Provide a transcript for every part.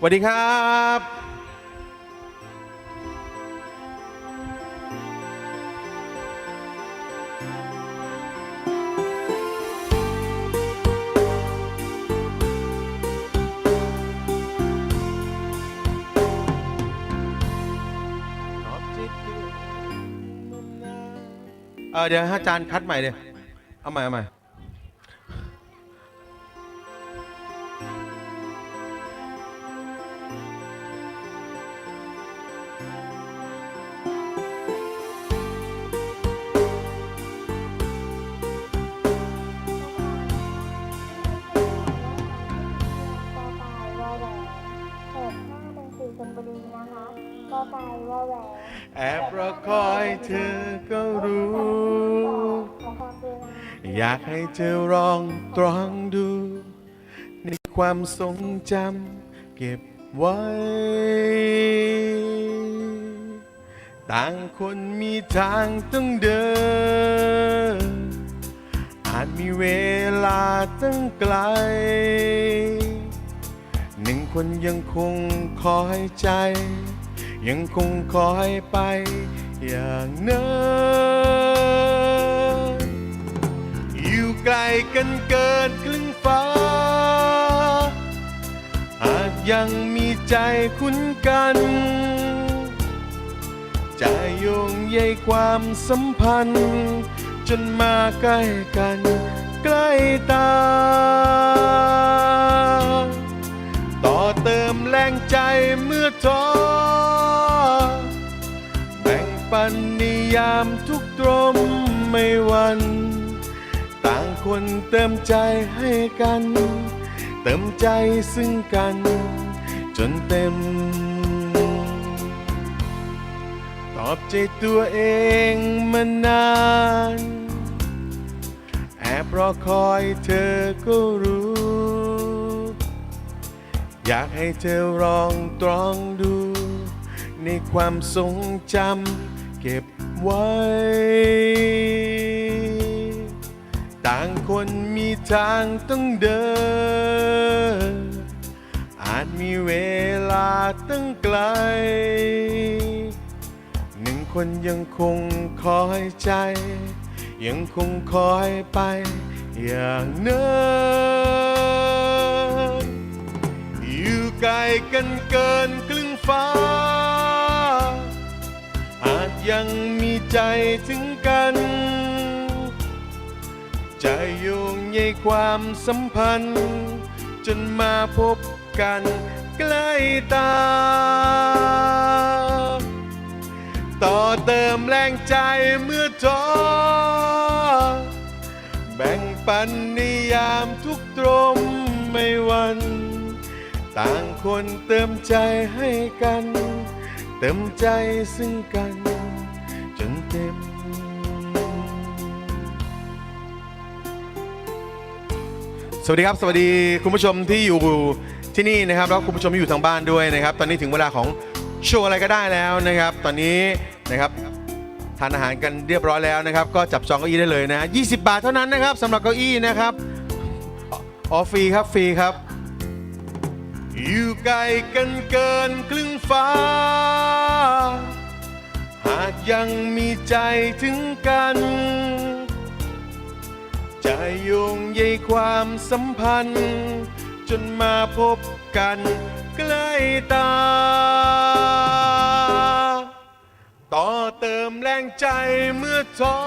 สวัสดีครับเออเดี๋ยวให้อาจารย์คัดใหม่เลย เอาใหม่เอาใหม่ กอไก่วอแหวนแอบรอคอยเธอก็รู้อความกรุณาอยากให้เธอลองตรองดู ในความทรงจำเก็บไว้ ต่างคนมีทางต้องเดิน อาจมีเวลาตั้งไกล หนึ่งคนยังคงคอยใจ ยังคงคอยไปอย่างนั้นอยู่ไกลกันเกินครึ่งฟ้า หากยังมีใจคุ้นกัน จะโยงใยความสัมพันธ์ จนมาใกล้กันใกล้ตา ต่อเติมแรงใจเมื่อท้อ ปันนิยามทุกตรมไม่วัน ต่างคนเติมใจให้กัน เติมใจซึ่งกัน จนเต็ม ตอบใจตัวเองมานาน แอบรอคอยเธอก็รู้ อยากให้เธอลองตรองดูในความทรงจำ ก็บไว้ ต่างคนมีทางต้องเดิน อาจมีเวลาตั้งไกล หนึ่งคนยังคงคอยใจ ยังคงคอยไปอย่างเนั้นอยู่ไกลกันเกินค ยังมีใจถึงกัน จะโยงใยความสัมพันธ์ จนมาพบกันใกล้ตา ต่อเติมแรงใจเมื่อท้อแบ่งปันนิยามทุกตรมไม่วัน ต่างคนเติมใจให้กัน เติมใจซึ่งกัน จนเต็ม สวัสดีครับ สวัสดีคุณผู้ชมที่อยู่ที่นี่นะครับแล้วคุณผู้ชมที่อยู่ทางบ้านด้วยนะครับ ตอนนี้ถึงเวลาของโชว์อะไรก็ได้แล้วนะครับ ตอนนี้นะครับทานอาหารกันเรียบร้อยแล้วนะครับ ก็จับจองเก้าอี้ได้เลยนะ 20 บาทเท่านั้นนะครับสำหรับเก้าอี้นะครับออฟฟรีครับฟรีครับ อยู่ไกลกันเกินครึ่งฟ้า ยังมีใจถึงกัน จะโยงใยความสัมพันธ์ จนมาพบกันใกล้ตา ต่อเติมแรงใจเมื่อท้อ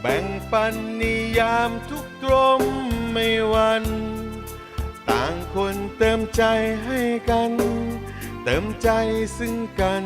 แบ่งปันนิยามทุกตรมไม่วัน ต่างคนเติมใจให้กัน เติมใจซึ่งกัน